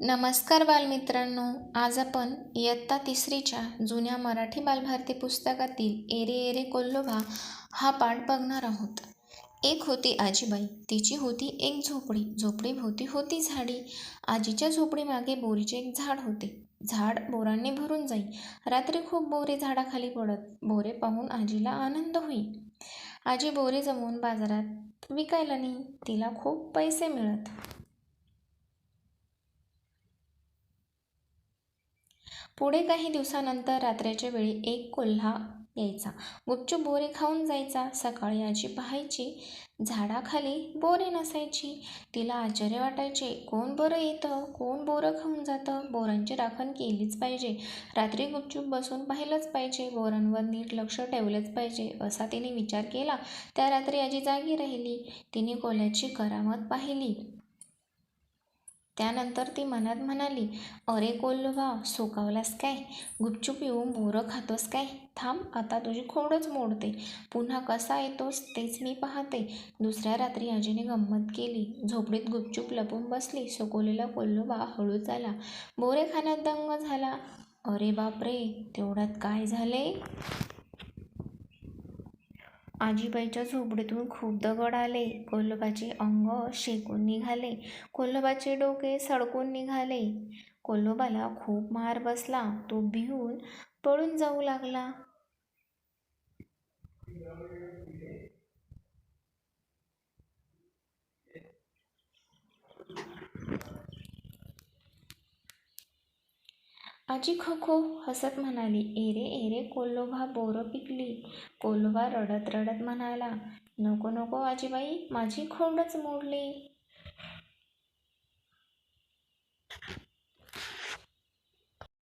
नमस्कार बालमित्रांनो आज आपण इयत्ता तिसरीच्या जुन्या मराठी बालभारती पुस्तकातील एरे एरे कोल्लोभा हा पाठ बघणार आहोत. एक होती आजीबाई तिची होती एक झोपडी. झोपडीभोवती होती झाडी. आजीच्या झोपडीमागे बोरीचे एक झाड होते. झाड बोरांनी भरून जाई. रात्री खूप बोरे झाडाखाली पडत. बोरे पाहून आजीला आनंद होई. आजी बोरे जमवून बाजारात विकायला नाही तिला खूप पैसे मिळत. पुढे काही दिवसानंतर रात्रीच्या वेळी एक कोल्हा यायचा. गुपचूप बोरे खाऊन जायचा. सकाळी आजी पाहायची. झाडाखाली बोरे नसायची. तिला आश्चर्य वाटायचे. कोण बरं येतं? कोण बोरं खाऊन जातं? बोरांची राखण केलीच पाहिजे. रात्री गुपचूप बसून पाहिलंच पाहिजे. बोरांवर नीट लक्ष ठेवलंच पाहिजे. असा तिने विचार केला. त्या रात्री आजी जागी राहिली. तिने कोल्ह्याची करामत पाहिली. त्यानंतर ती मनात म्हणाली अरे कोल्होबा सोकावलास काय? गुपचूप येऊन बोरं खातोस काय? थांब आता तुझी खोडच मोडते. पुन्हा कसा येतोस तेच मी पाहते. दुसऱ्या रात्री आजीने गंमत केली. झोपडीत गुपचूप लपून बसली. सोकवलेला कोल्होबा हळूच आला. बोरे खाण्यात दंग झाला. अरे बापरे तेवढ्यात काय झाले? आजीबाईच्या झोपडीतून खूप दगड आले कोल्हबाचे अंग शेकून निघाले कोल्हबाचे डोके सडकून निघाले. कोल्हबाला खूप मार बसला तो भिवून पळून जाऊ लागला. आजी खो हसत म्हणाली एरे एरे कोल्लोभा बोरं पिकली. कोल्होबा रडत रडत म्हणाला नको नको आजीबाई माझी खोंडच मोडली.